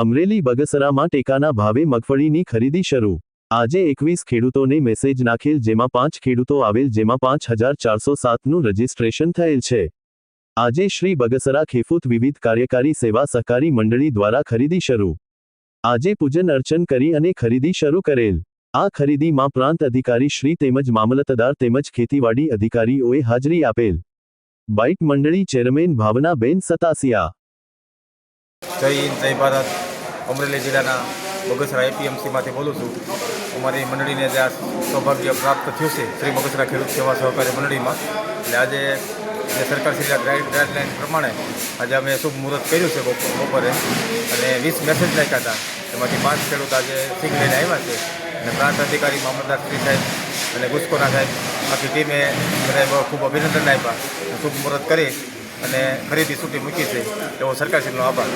અમરેલી બગસરામાં ટેકાના ભાવે મગફળીની ખરીદી શરૂ. આજે એકવીસ ખેડૂતોને મેસેજ નાખેલ જેમાં પાંચ ખેડૂતો આવેલ જેમાં પાંચ હજાર ચારસો સાતનું રજીસ્ટ્રેશન થયેલ છે. આજે શ્રી બગસરા ખેફૂત વિવિધ કાર્યકારી સેવા સહકારી મંડળી દ્વારા ખરીદી શરૂ. આજે પૂજન અર્ચન કરી અને ખરીદી શરૂ કરેલ. આ ખરીદીમાં પ્રાંત અધિકારી શ્રી તેમજ મામલતદાર તેમજ ખેતીવાડી અધિકારીઓએ હાજરી આપેલ. બાઇટ મંડળી ચેરમેન ભાવનાબેન સતાસિયા. જય હિન્દ, જય ભારત. અમરેલી જિલ્લાના બગસરા એપીએમસીમાંથી બોલું છું. અમારી મંડળીને જે આ સૌભાગ્ય પ્રાપ્ત થયું છે, શ્રી બગસરા ખેડૂત સેવા સહકારી મંડળીમાં. એટલે આજે જે સરકારશ્રીના ગાઈડ ગાઈડલાઇન પ્રમાણે આજે અમે શુભ મુહૂર્ત કર્યું છે બપો- બપોરે. અને વીસ મેસેજ નાખ્યા હતા. એમાંથી પાંચ ખેડૂત આજે સિંગ લઈને આવ્યા છે. અને પ્રાંત અધિકારી મામલતદાર શ્રી સાહેબ અને ગુસ્કોના સાહેબ, આખી ટીમે બહુ ખૂબ અભિનંદન આપ્યા. શુભ મુહૂર્ત કરી અને ખરીદી છૂટી મૂકી છે. એવો સરકારશ્રીનો આભાર.